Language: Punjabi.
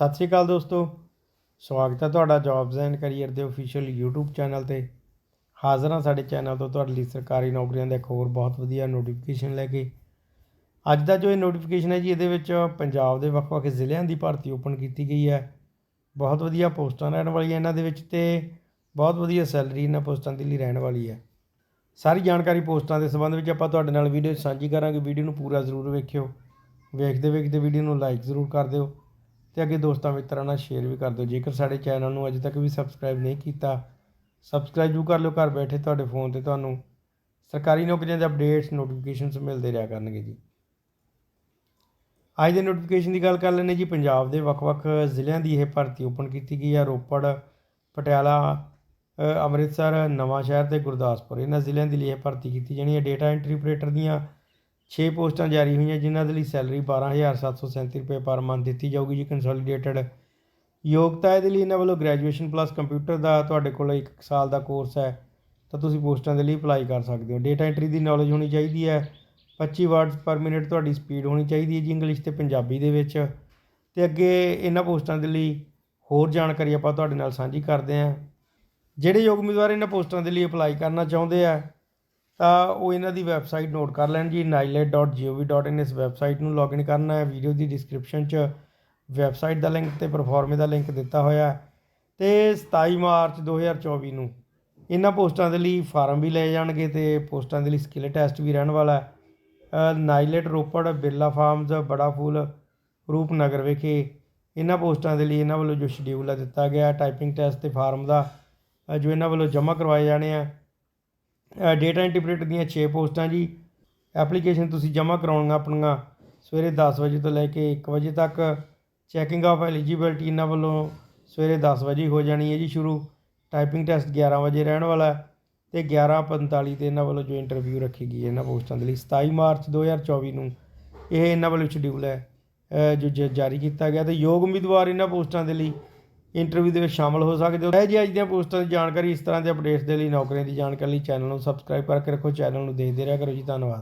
ਸਤਿ ਸ਼੍ਰੀ ਅਕਾਲ ਦੋਸਤੋ। ਸਵਾਗਤ ਹੈ ਤੁਹਾਡਾ ਜੌਬਸ ਐਂਡ ਕੈਰੀਅਰ ਦੇ ਅਫੀਸ਼ੀਅਲ YouTube ਚੈਨਲ ਤੇ। ਹਾਜ਼ਰ ਹਾਂ ਸਾਡੇ ਚੈਨਲ ਤੋਂ ਤੁਹਾਡੇ ਲਈ ਸਰਕਾਰੀ ਨੌਕਰੀਆਂ ਦਾ ਇੱਕ ਹੋਰ ਬਹੁਤ ਵਧੀਆ ਨੋਟੀਫਿਕੇਸ਼ਨ ਲੈ ਕੇ। ਅੱਜ ਦਾ ਜੋ ਇਹ ਨੋਟੀਫਿਕੇਸ਼ਨ ਹੈ ਜੀ, ਇਹਦੇ ਵਿੱਚ ਪੰਜਾਬ ਦੇ ਵੱਖ-ਵੱਖ ਜ਼ਿਲ੍ਹਿਆਂ ਦੀ ਭਰਤੀ ਓਪਨ ਕੀਤੀ ਗਈ ਹੈ। ਬਹੁਤ ਵਧੀਆ ਪੋਸਟਾਂ ਰਹਿਣ ਵਾਲੀਆਂ ਇਹਨਾਂ ਦੇ ਵਿੱਚ ਤੇ ਬਹੁਤ ਵਧੀਆ ਸੈਲਰੀ ਇਹਨਾਂ ਪੋਸਟਾਂ ਦੇ ਲਈ ਰਹਿਣ ਵਾਲੀ ਹੈ। ਸਾਰੀ ਜਾਣਕਾਰੀ ਪੋਸਟਾਂ ਦੇ ਸੰਬੰਧ ਵਿੱਚ ਆਪਾਂ ਤੁਹਾਡੇ ਨਾਲ ਵੀਡੀਓ ਸਾਂਝੀ ਕਰਾਂਗੇ। ਵੀਡੀਓ ਨੂੰ ਪੂਰਾ ਜ਼ਰੂਰ ਵੇਖਿਓ। ਵੇਖਦੇ ਵੇਖਦੇ ਵੀਡੀਓ ਨੂੰ ਲਾਈਕ ਜ਼ਰੂਰ ਕਰ ਦਿਓ। ਤੇ ਅੱਗੇ ਦੋਸਤਾਂ ਮਿੱਤਰਾਂ ਨਾਲ ਸ਼ੇਅਰ ਵੀ ਕਰ ਦਿਓ। ਜੇਕਰ ਸਾਡੇ ਚੈਨਲ ਨੂੰ ਅਜੇ ਤੱਕ ਵੀ ਸਬਸਕ੍ਰਾਈਬ ਨਹੀਂ ਕੀਤਾ ਸਬਸਕ੍ਰਾਈਬ ਜ਼ਰੂਰ ਕਰ ਲਿਓ। ਘਰ ਬੈਠੇ ਤੁਹਾਡੇ ਫੋਨ ਤੇ ਤੁਹਾਨੂੰ ਸਰਕਾਰੀ ਨੌਕਰੀਆਂ ਦੇ ਅਪਡੇਟਸ ਨੋਟੀਫਿਕੇਸ਼ਨਸ ਮਿਲਦੇ ਰਿਹਾ ਕਰਨਗੇ ਜੀ। ਅੱਜ ਦੇ ਨੋਟੀਫਿਕੇਸ਼ਨ ਦੀ ਗੱਲ ਕਰ ਲੈਂਦੇ ਜੀ। ਪੰਜਾਬ ਦੇ ਵੱਖ-ਵੱਖ ਜ਼ਿਲ੍ਹਿਆਂ ਦੀ ਇਹ ਭਰਤੀ ਓਪਨ ਕੀਤੀ ਗਈ ਹੈ ਰੋਪੜ, ਪਟਿਆਲਾ ਅੰਮ੍ਰਿਤਸਰ ਨਵਾਂ ਸ਼ਹਿਰ ਤੇ ਗੁਰਦਾਸਪੁਰ। ਇਹਨਾਂ ਜ਼ਿਲ੍ਹਿਆਂ ਦੇ ਲਈ ਇਹ ਭਰਤੀ ਕੀਤੀ ਜਾਣੀ ਹੈ। ਡੇਟਾ ਐਂਟਰੀ ਆਪਰੇਟਰ ਦੀਆਂ 6 ਪੋਸਟਾਂ ਜਾਰੀ ਹੋਈਆਂ, ਜਿਨ੍ਹਾਂ ਦੇ ਲਈ ਸੈਲਰੀ 12737 ਰੁਪਏ ਪਰ ਮੰਥ ਦਿੱਤੀ ਜਾਊਗੀ ਜੀ ਕੰਸੋਲੀਡੇਟਡ ਯੋਗਤਾ ਇਹਦੇ ਲਈ ਇਹਨਾਂ ਵੱਲੋਂ ਗ੍ਰੈਜੂਏਸ਼ਨ ਪਲੱਸ ਕੰਪਿਊਟਰ ਦਾ ਤੁਹਾਡੇ ਕੋਲ 1 ਸਾਲ ਦਾ ਕੋਰਸ ਹੈ, ਤਾਂ ਤੁਸੀਂ ਪੋਸਟਾਂ ਦੇ ਲਈ ਅਪਲਾਈ ਕਰ ਸਕਦੇ ਹੋ। ਡੇਟਾ ਐਂਟਰੀ ਦੀ ਨੌਲੇਜ ਹੋਣੀ ਚਾਹੀਦੀ ਹੈ 25 ਵਰਡਸ ਪਰ ਮਿੰਟ ਤੁਹਾਡੀ ਸਪੀਡ ਹੋਣੀ ਚਾਹੀਦੀ ਹੈ ਜੀ ਇੰਗਲਿਸ਼ ਤੇ ਪੰਜਾਬੀ ਦੇ ਵਿੱਚ। ਤੇ ਅੱਗੇ ਇਹਨਾਂ ਪੋਸਟਾਂ ਦੇ ਲਈ ਹੋਰ ਜਾਣਕਾਰੀ ਆਪਾਂ ਤੁਹਾਡੇ ਨਾਲ ਸਾਂਝੀ ਕਰਦੇ ਹਾਂ। ਜਿਹੜੇ ਯੋਗ ਉਮੀਦਵਾਰ ਇਹਨਾਂ ਪੋਸਟਾਂ ਦੇ ਲਈ ਅਪਲਾਈ ਕਰਨਾ ਚਾਹੁੰਦੇ ਆ ਤਾਂ ਉਹ ਇਹਨਾਂ ਦੀ ਵੈਬਸਾਈਟ ਨੋਟ ਕਰ ਲੈਣ ਜੀ nilet.gov.in ਇਸ ਵੈਬਸਾਈਟ ਨੂੰ ਲੌਗਇਨ ਕਰਨਾ ਹੈ। ਵੀਡੀਓ ਦੀ ਡਿਸਕ੍ਰਿਪਸ਼ਨ 'ਚ ਵੈਬਸਾਈਟ ਦਾ ਲਿੰਕ ਤੇ ਪਰਫਾਰਮੇ ਦਾ ਲਿੰਕ ਦਿੱਤਾ ਹੋਇਆ ਹੈ। ਤੇ 27 ਮਾਰਚ 2024 ਨੂੰ ਇਹਨਾਂ ਪੋਸਟਾਂ ਦੇ ਲਈ ਫਾਰਮ ਵੀ ਲਏ ਜਾਣਗੇ ਤੇ ਪੋਸਟਾਂ ਦੇ ਲਈ ਸਕਿੱਲ ਟੈਸਟ ਵੀ ਰਹਿਣ ਵਾਲਾ ਹੈ। ਨਾਈਲੈਟ ਰੋਪੜ, ਬਿਰਲਾ ਫਾਰਮਜ਼ ਬੜਾ ਫੂਲ, ਰੂਪਨਗਰ ਵਿਖੇ ਇਹਨਾਂ ਪੋਸਟਾਂ ਦੇ ਲਈ ਇਹਨਾਂ ਵੱਲੋਂ ਜੋ ਸ਼ਡਿਊਲ ਹੈ ਦਿੱਤਾ ਗਿਆ ਟਾਈਪਿੰਗ ਟੈਸਟ ਤੇ ਫਾਰਮ ਦਾ ਜੋ ਇਹਨਾਂ ਵੱਲੋਂ ਜਮ੍ਹਾਂ ਕਰਵਾਏ ਜਾਣੇ ਆ। ਡੇਟਾ ਇੰਟਰਪ੍ਰੇਟਰ ਦੀਆਂ 6 ਪੋਸਟਾਂ ਜੀ। ਐਪਲੀਕੇਸ਼ਨ ਤੁਸੀਂ ਜਮ੍ਹਾਂ ਕਰਾਉਣੀਆਂ ਆਪਣੀਆਂ ਸਵੇਰੇ 10 ਵਜੇ ਤੋਂ ਲੈ ਕੇ 1 ਵਜੇ ਤੱਕ। ਚੈਕਿੰਗ ਆਫ ਐਲੀਜੀਬਿਲਟੀ ਇਹਨਾਂ ਵੱਲੋਂ ਸਵੇਰੇ 10 ਵਜੇ ਹੋ ਜਾਣੀ ਹੈ ਜੀ ਸ਼ੁਰੂ। ਟਾਈਪਿੰਗ ਟੈਸਟ 11 ਵਜੇ ਰਹਿਣ ਵਾਲਾ ਹੈ ਤੇ 11:45 ਤੇ ਇਹਨਾਂ ਵੱਲੋਂ ਜੋ ਇੰਟਰਵਿਊ ਰੱਖੀ ਗਈ ਹੈ ਇਹਨਾਂ ਪੋਸਟਾਂ ਦੇ ਲਈ 27 ਮਾਰਚ 2024 ਨੂੰ। ਇਹ ਇਹਨਾਂ ਵੱਲੋਂ ਸ਼ਡਿਊਲ ਹੈ ਜੋ ਜ- ਜਾਰੀ ਕੀਤਾ ਗਿਆ ਤੇ ਯੋਗ ਉਮੀਦਵਾਰ ਇਹਨਾਂ ਪੋਸਟਾਂ ਦੇ ਲਈ ਇੰਟਰਵਿਊ ਦੇ ਵਿੱਚ ਸ਼ਾਮਲ ਹੋ ਸਕਦੇ ਹੋ। ਇਹ ਜੀ ਅੱਜ ਦੀਆਂ ਪੋਸਟਾਂ ਦੀ ਜਾਣਕਾਰੀ ਇਸ ਤਰ੍ਹਾਂ ਦੇ ਅਪਡੇਟਸ ਦੇ ਲਈ ਨੌਕਰੀਆਂ ਦੀ ਜਾਣਕਾਰੀ ਲਈ ਚੈਨਲ ਨੂੰ ਸਬਸਕ੍ਰਾਈਬ ਕਰਕੇ ਰੱਖੋ। ਚੈਨਲ ਨੂੰ ਦੇਖਦੇ ਰਿਹਾ ਕਰੋ ਜੀ। ਧੰਨਵਾਦ।